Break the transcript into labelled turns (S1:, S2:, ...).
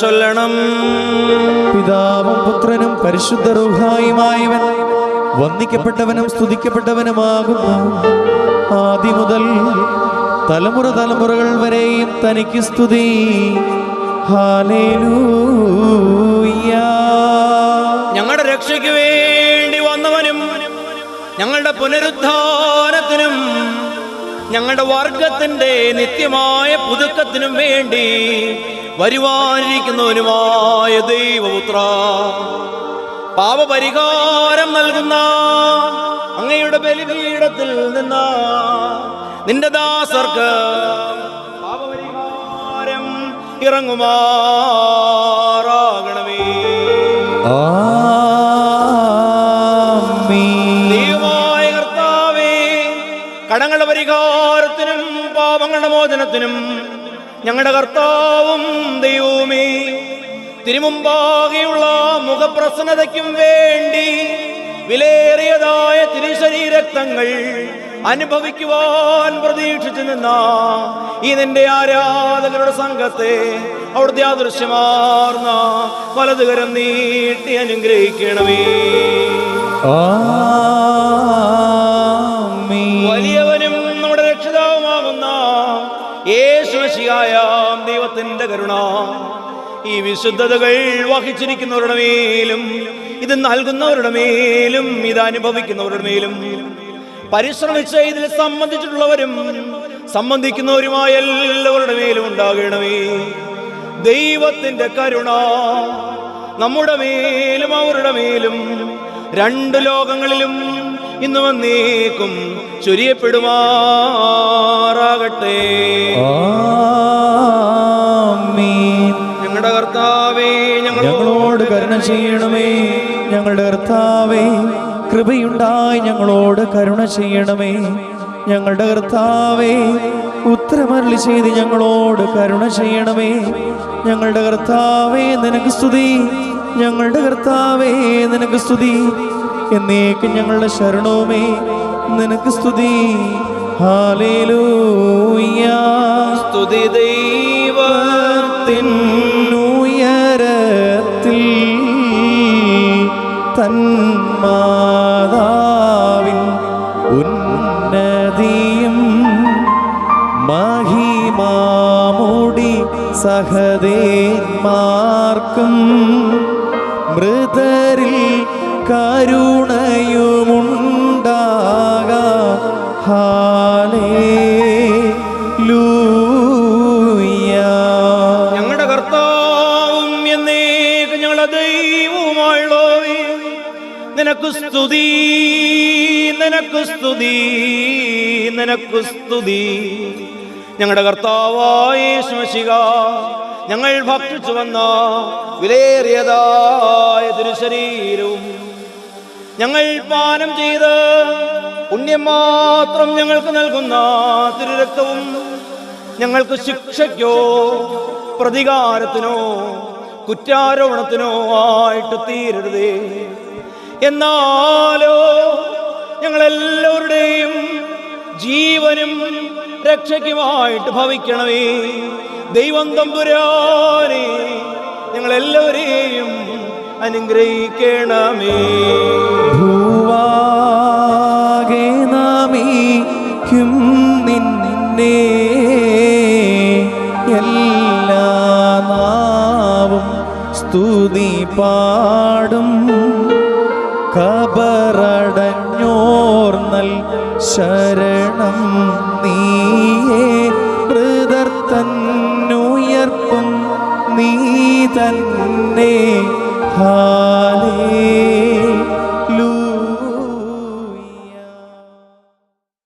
S1: ചൊല്ലണം.
S2: പിതാവും പുത്രനും പരിശുദ്ധ റൂഹായുമായവൻ വന്ദിക്കപ്പെട്ടവനും സ്തുതിക്കപ്പെട്ടവനുമാകുന്നു ആദ്യം മുതൽ തലമുറ തലമുറകൾ വരെയും തനിക്ക് സ്തുതി.
S1: ഞങ്ങളുടെ രക്ഷയ്ക്ക് വേണ്ടി വന്നവനും ഞങ്ങളുടെ പുനരുദ്ധാനത്തിനും ഞങ്ങളുടെ വർഗത്തിന്റെ നിത്യമായ പുതുക്കത്തിനും വേണ്ടി വരുവാനിരിക്കുന്നവനുമായ ദൈവപുത്ര പാപപരിഹാരം നൽകുന്ന അങ്ങയുടെ ബലിപീഠത്തിൽ നിന്ന നിന്റെ ദാസർക്ക് പാപപരിഹാരം ഇറങ്ങുമാറാകണമേ
S2: ആമീൻ.
S1: പരിഹാരത്തിനും പാപങ്ങളുടെ മോചനത്തിനും ഞങ്ങളുടെ കർത്താവും ദൈവമേ തിരുമുമ്പാകെയുള്ള മുഖപ്രസന്നതയ്ക്കും വേണ്ടി വിലേറിയതായ തിരുശരീരക്തങ്ങൾ അനുഭവിക്കുവാൻ പ്രതീക്ഷിച്ചു നിന്ന ഈ നിന്റെ ആരാധകരുടെ സംഘത്തെ അവിടുത്തെ ആദൃശ്യമാർന്ന വലതുകരം നീട്ടി അനുഗ്രഹിക്കണമേ
S2: ആമീൻ.
S1: ദൈവത്തിന്റെ കരുണ. ഈ വിശുദ്ധതകൾ വഹിച്ചിരിക്കുന്നവരുടെ മേലും ഇത് നൽകുന്നവരുടെ മേലും ഇത് അനുഭവിക്കുന്നവരുടെ മേലും പരിശ്രമിച്ച ഇതിൽ സംബന്ധിച്ചിട്ടുള്ളവരും സംബന്ധിക്കുന്നവരുമായ എല്ലാവരുടെ മേലും ഉണ്ടാകണമേ. ദൈവത്തിന്റെ കരുണ നമ്മുടെ മേലും അവരുടെ മേലും രണ്ട് ലോകങ്ങളിലും ഇന്ന് വന്നേക്കും ചൊരിയപ്പെടുമാറാകട്ടെ. ഞങ്ങളോട്
S2: കരുണ ചെയ്യണമേ. ഞങ്ങളുടെ കർത്താവേ കൃപയുണ്ടായി ഞങ്ങളോട് കരുണ ചെയ്യണമേ. ഞങ്ങളുടെ കർത്താവേ ഉത്തരമരളി ചെയ്ത് ഞങ്ങളോട് കരുണ ചെയ്യണമേ. ഞങ്ങളുടെ കർത്താവേ നിനക്ക് സ്തുതി. ഞങ്ങളുടെ കർത്താവേ നിനക്ക് സ്തുതി. എന്നേക്ക് ഞങ്ങളുടെ ശരണവുമേ നിനക്ക് സ്തുതി. ഹാലേലൂയ
S1: സ്തുതി ദൈവ
S2: തന്മാതാവിൻ ഉന്നതിയും മഹിമാമുടി സഹദേന്മാർക്കും മൃതരിൽ കരുണയുമുണ്ടാക. ഹാലേ
S1: ഞങ്ങളുടെ കർത്താവും എന്നേക്ക് ഞങ്ങളുടെ ദൈവവുമായുള്ളവേ നിനക്ക് സ്തുതി നിനക്ക് സ്തുതി നിനക്ക് സ്തുതി. ഞങ്ങളുടെ കർത്താവായ ഞങ്ങൾ ഭക്ഷിച്ചു വന്ന വിലയേറിയതായ തിരുശരീരവും ഞങ്ങൾ പാനം ചെയ്ത് പുണ്യം മാത്രം ഞങ്ങൾക്ക് നൽകുന്ന തിരുരക്തവും ഞങ്ങൾക്ക് ശിക്ഷയ്ക്കോ പ്രതികാരത്തിനോ കുറ്റാരോപണത്തിനോ ആയിട്ട് തീരരുതേ. എന്നാലോ ഞങ്ങളെല്ലാവരുടെയും ജീവനും രക്ഷയ്ക്കുമായിട്ട് ഭവിക്കണമേ. ദൈവം തമ്പുരാനെ ഞങ്ങളെല്ലാവരെയും അനുഗ്രഹിക്കണമേ.
S2: ഭൂവാകെ നമിക്കും നിന്നെ. എല്ലാ നാവും സ്തുതി പാടും. കബറടഞ്ഞോർന്നൽ ശരണം നീയേ മൃതർത്തന്നുയർപ്പും നീ തന്നെ. ഹാലേ